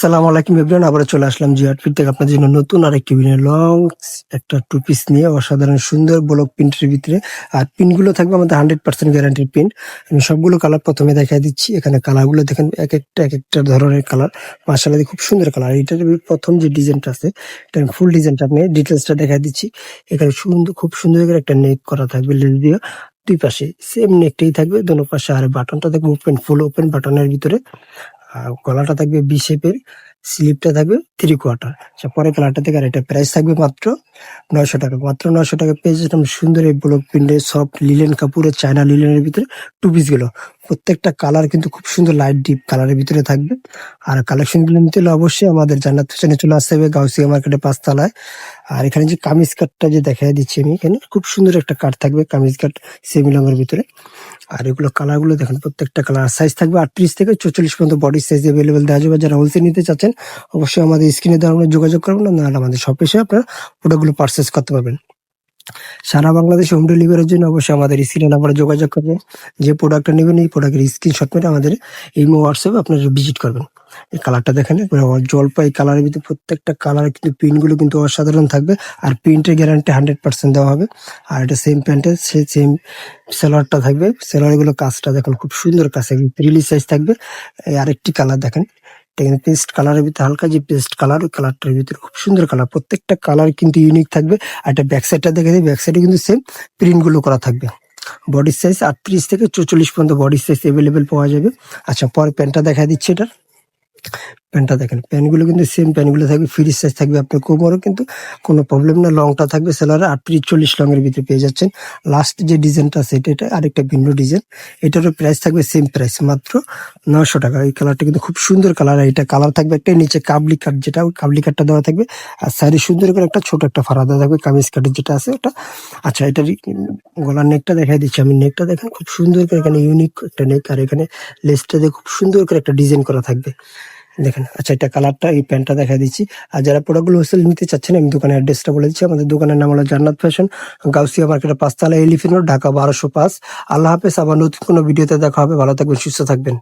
সালাম আলাইকুম এভরিওয়ান আবার চলে আসলাম জি আউটফিট থেকে আপনাদের জন্য নতুন আর একটি ভিডিও লং একটা টু পিস নিয়ে অসাধারণ সুন্দর ব্লক প্রিন্টের ভিতরে। আর পিনগুলো থাকবে আমাদের হান্ড্রেড পার্সেন্ট গ্যারান্টির পিন আমি সবগুলো কালার প্রথমে দেখাই দিচ্ছি। এখানে কালারগুলো দেখেন, এক একটা এক একটা ধরনের কালার মার্শাল খুব সুন্দর কালার এটার প্রথম যে ডিজাইনটা আছে, এটা ফুল ডিজাইনটা আপনি ডিটেলসটা দেখাই দিচ্ছি। এখানে সুন্দর, খুব সুন্দর করে একটা নেক করা থাকবে লেস দিয়ে। দুই পাশে সেম নেকটাই থাকবে, দোনো পাশে আর বাটনটা থাকবে ওপেন ফুল ওপেন বাটনের ভিতরে। গলাটা থাকবে বি শেপের স্লিপটা থাকবে থ্রি কোয়ার্টার আচ্ছা পরে কালারটা থেকে আর এটা প্রাইস থাকবে মাত্র নয়শো টাকা। মাত্র নয়শো টাকা পেয়ে যেতাম সুন্দর এই ব্লক প্রিন্টের সফট লিলেন কাপড়ের চায়না লিলেনের ভিতরে টু পিসগুলো। প্রত্যেকটা কালার কিন্তু খুব সুন্দর লাইট ডিপ কালারের ভিতরে থাকবে। আর কালেকশনগুলো নিতে হলে অবশ্যই আমাদের জান্নাত ফ্যাশনে চলে আসতে হবে গাউসিয়া মার্কেটে পাঁচতলায়। আর এখানে যে কামিজ কাটটা যে দেখাই দিচ্ছি আমি, এখানে খুব সুন্দর একটা কাট থাকবে, কামিজ কাট সেমি ভিতরে। আর এগুলো কালারগুলো দেখেন, প্রত্যেকটা কালার। সাইজ থাকবে আটত্রিশ থেকে চৌচল্লিশ পর্যন্ত বডি সাইজ অ্যাভেলেবেল দেওয়া যাবে। যারা হোলসেল নিতে চাচ্ছেন, অবশ্যই আমাদের স্ক্রিনে দেওয়া যোগাযোগ করবেন না আমাদের শপে এসে আপনারা প্রোডাক্টগুলো পারচেস করতে পারবেন। সারা বাংলাদেশে হোম ডেলিভারির জন্য অবশ্যই আমাদের স্ক্রিনে নাম্বারে যোগাযোগ করবেন। যে প্রোডাক্টটা নেবেন, এই প্রোডাক্টের স্ক্রিনশট মেরে আমাদের এই হোয়াটসঅ্যাপে আপনারা ভিজিট করবেন। এই কালারটা দেখেন আমার জলপাই কালারের ভিতরে প্রত্যেকটা কালার কিন্তু প্রিন্টগুলো কিন্তু অসাধারণ থাকবে। আর প্রিন্টের গ্যারান্টি হান্ড্রেড পার্সেন্ট দেওয়া হবে। আর এটা সেম প্যান্টের সে সেম সেলারটা থাকবে। সেলারগুলো কাজটা দেখেন, খুব সুন্দর কাজ রিলিজ সাইজ থাকবে। আরেকটি কালার দেখেন। পেস্ট কালারের ভিতরে, হালকা যে পেস্ট কালার ওই কালারটার ভিতরে খুব সুন্দর কালার প্রত্যেকটা কালার কিন্তু ইউনিক থাকবে। আর এটা ব্যাক সাইডটা দেখে দিই ব্যাক সাইডে কিন্তু সেম প্রিন্টগুলো করা থাকবে। বডি সাইজ আটত্রিশ থেকে চৌচল্লিশ পর্যন্ত বডি সাইজ অ্যাভেলেবেল পাওয়া যাবে। আচ্ছা পরে প্যান্টটা দেখা দিচ্ছে এটা প্যান্টটা দেখেন প্যান্টগুলো কিন্তু সেম প্যান্টগুলো থাকবে ফ্রি সাইজ থাকবে আপনার কোমরও কিন্তু কোনো প্রবলেম না লংটা থাকবে সেলারে আটত্রিশ চল্লিশ লংয়ের ভিতরে পেয়ে যাচ্ছেন। লাস্ট যে ডিজাইনটা আছে, এটা এটা আরেকটা ভিন্ন ডিজাইন এটারও প্রাইস থাকবে সেম প্রাইস মাত্র নশো টাকা। এই কালারটা কিন্তু খুব সুন্দর কালার এটা কালার থাকবে একটা নিচে কাবলি কাট যেটা, ওই কাবলি কাটটা দেওয়া থাকবে। আর সাইডে সুন্দর করে একটা ছোট একটা ফাড়া দেওয়া থাকবে, কামিজ কাটের যেটা আছে ওটা। আচ্ছা এটার গলার নেকটা দেখাই দিচ্ছি আমি। নেকটা দেখেন, খুব সুন্দর করে এখানে ইউনিক একটা নেক আর এখানে লেসটা দিয়ে খুব সুন্দর করে একটা ডিজাইন করা থাকবে। দেখেন আচ্ছা এটা কালারটা, এই প্যান্টটা দেখা দিচ্ছি। আর যারা প্রোডাক্টগুলো হোলসেল নিতে চাচ্ছেন, আমি দোকানের অ্যাড্রেসটা বলে দিচ্ছি। আমাদের দোকানের নাম হলো জান্নাত ফ্যাশন গাউসিয়া মার্কেটের পাঁচতলা এলিফিনোর ঢাকা বারোশো পাঁচ। আল্লাহ হাফেজ, আবার নতুন কোনো ভিডিওতে দেখা হবে। ভালো থাকবেন, সুস্থ থাকবেন।